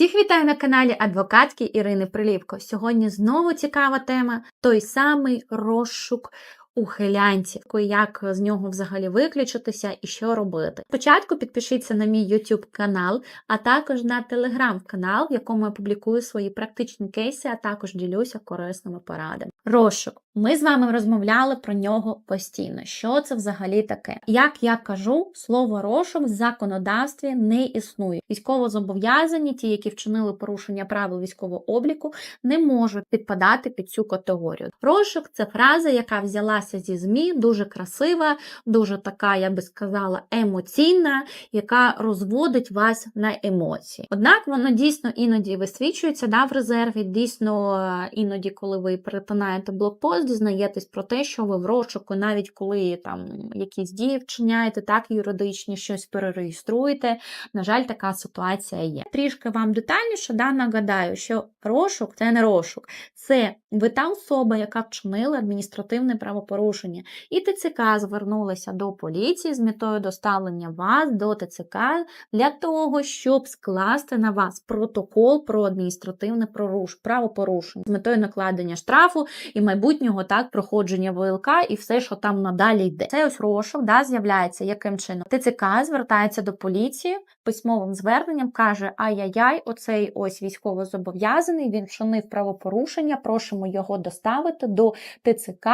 Всіх вітаю на каналі адвокатки Ірини Прилівко. Сьогодні знову цікава тема той самий розшук ухилянців, як з нього взагалі виключитися і що робити. Спочатку підпишіться на мій YouTube канал, а також на Telegram канал, в якому я публікую свої практичні кейси, а також ділюся корисними порадами. Розшук. Ми з вами розмовляли про нього постійно. Що це взагалі таке? Як я кажу, слово розшук в законодавстві не існує. Військовозобов'язані, ті, які вчинили порушення правил військового обліку, не можуть підпадати під цю категорію. Розшук це фраза, яка взялася зі ЗМІ, дуже красива, дуже така, я би сказала, емоційна, яка розводить вас на емоції. Однак воно дійсно іноді висвічується да, в резерві, дійсно, е, іноді, коли ви перетинаєте блокпост, дізнаєтесь про те, що ви в розшуку, навіть коли там якісь дії вчиняєте, так юридичні, щось перереєструєте. На жаль, така ситуація є. Трішки вам детальніше да, нагадаю, що розшук це не розшук, це ви та особа, яка вчинила адміністративне правопорушення, і ТЦК звернулася до поліції з метою доставлення вас до ТЦК для того, щоб скласти на вас протокол про адміністративне правопорушення з метою накладення штрафу і майбутнього так проходження ВЛК і все, що там надалі йде. Цей ось розшук да, з'являється яким чином. ТЦК звертається до поліції письмовим зверненням, каже: Ай-яй-яй, оцей ось військовозобов'язаний, він вчинив правопорушення, просимо його доставити до ТЦК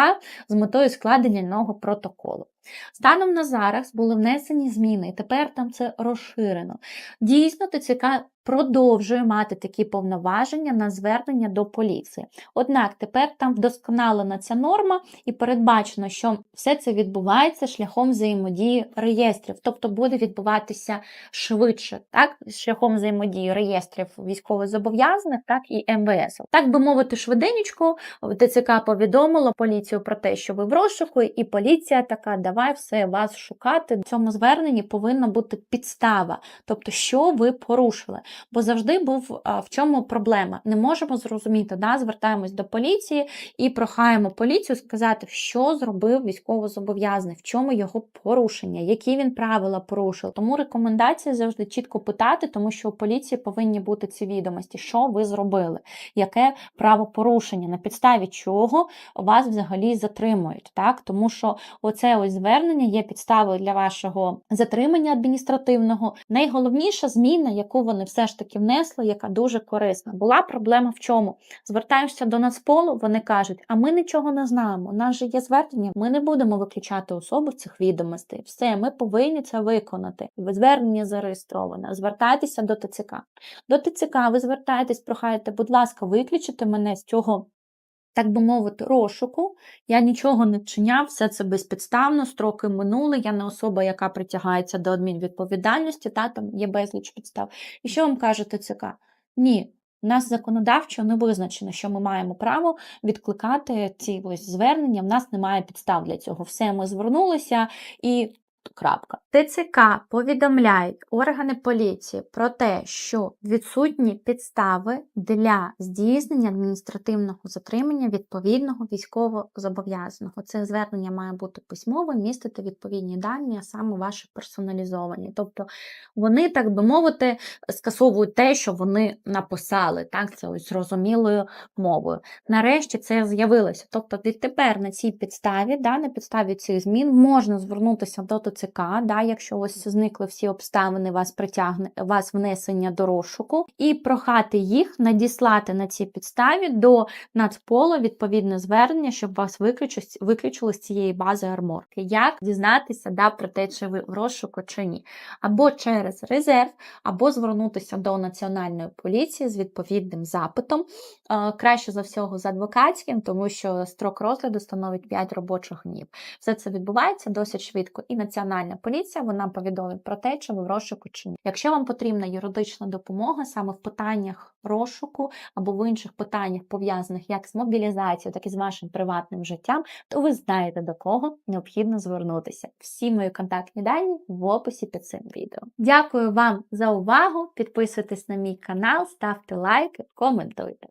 з метою складення нового протоколу. Станом на зараз були внесені зміни, і тепер там це розширено. Дійсно, ТЦК продовжує мати такі повноваження на звернення до поліції. Однак тепер там вдосконалена ця норма і передбачено, що все це відбувається шляхом взаємодії реєстрів, тобто буде відбуватися швидше, так, шляхом взаємодії реєстрів військовозобов'язаних, так і МВС. Так би мовити, швиденечко ТЦК повідомило поліцію про те, що ви в розшуку, і поліція така, давай все вас шукати. В цьому зверненні повинна бути підстава, тобто, що ви порушили. Бо завжди був в чому проблема. Не можемо зрозуміти, да? звертаємось до поліції і прохаємо поліцію сказати, що зробив військовозобов'язаний, в чому його порушення, які він правила порушив. Тому рекомендація завжди чітко питати, тому що у поліції повинні бути ці відомості, що ви зробили, яке правопорушення, на підставі чого вас взагалі затримують. Так? Тому що оце ось звернення є підставою для вашого затримання адміністративного. Найголовніша зміна, яку вони все ж таки внесли, яка дуже корисна. Була проблема в чому? Звертаєшся до Нацполу, вони кажуть, а ми нічого не знаємо. У нас же є звернення, ми не будемо виключати особу цих відомостей. Все, ми повинні це виконати. Звернення зареєстроване. Звертайтеся до ТЦК. До ТЦК ви звертаєтесь, прохаєте, будь ласка, виключити мене з цього. Так би мовити, розшуку, я нічого не вчиняв, все це безпідставно, строки минули, я не особа, яка притягається до адмінвідповідальності, та там є безліч підстав. І що вам каже ТЦК? Ні, у нас законодавчо не визначено, що ми маємо право відкликати ці ось звернення, в нас немає підстав для цього. Все, ми звернулися і Крапка. ТЦК повідомляють органи поліції про те, що відсутні підстави для здійснення адміністративного затримання відповідного військовозобов'язаного. Це звернення має бути письмове, містити відповідні дані, а саме ваші персоналізовані. Тобто вони, так би мовити, скасовують те, що вони написали, так, це ось зрозумілою мовою. Нарешті це з'явилося. Тобто, відтепер на цій підставі, да, на підставі цих змін можна звернутися до ТЦК, да, якщо ось зникли всі обставини, вас притягне вас внесення до розшуку, і прохати їх надіслати на цій підставі до Нацполу відповідне звернення, щоб вас виключили з цієї бази арморки. Як дізнатися да, про те, чи ви в розшуку чи ні? Або через резерв, або звернутися до Національної поліції з відповідним запитом. Краще за всього з адвокатським, тому що строк розгляду становить 5 робочих днів. Все це відбувається досить швидко і національна Національна поліція вона повідомить про те, чи ви в розшуку чи ні. Якщо вам потрібна юридична допомога саме в питаннях розшуку або в інших питаннях, пов'язаних як з мобілізацією, так і з вашим приватним життям, то ви знаєте до кого необхідно звернутися. Всі мої контактні дані в описі під цим відео. Дякую вам за увагу! Підписуйтесь на мій канал, ставте лайки, коментуйте.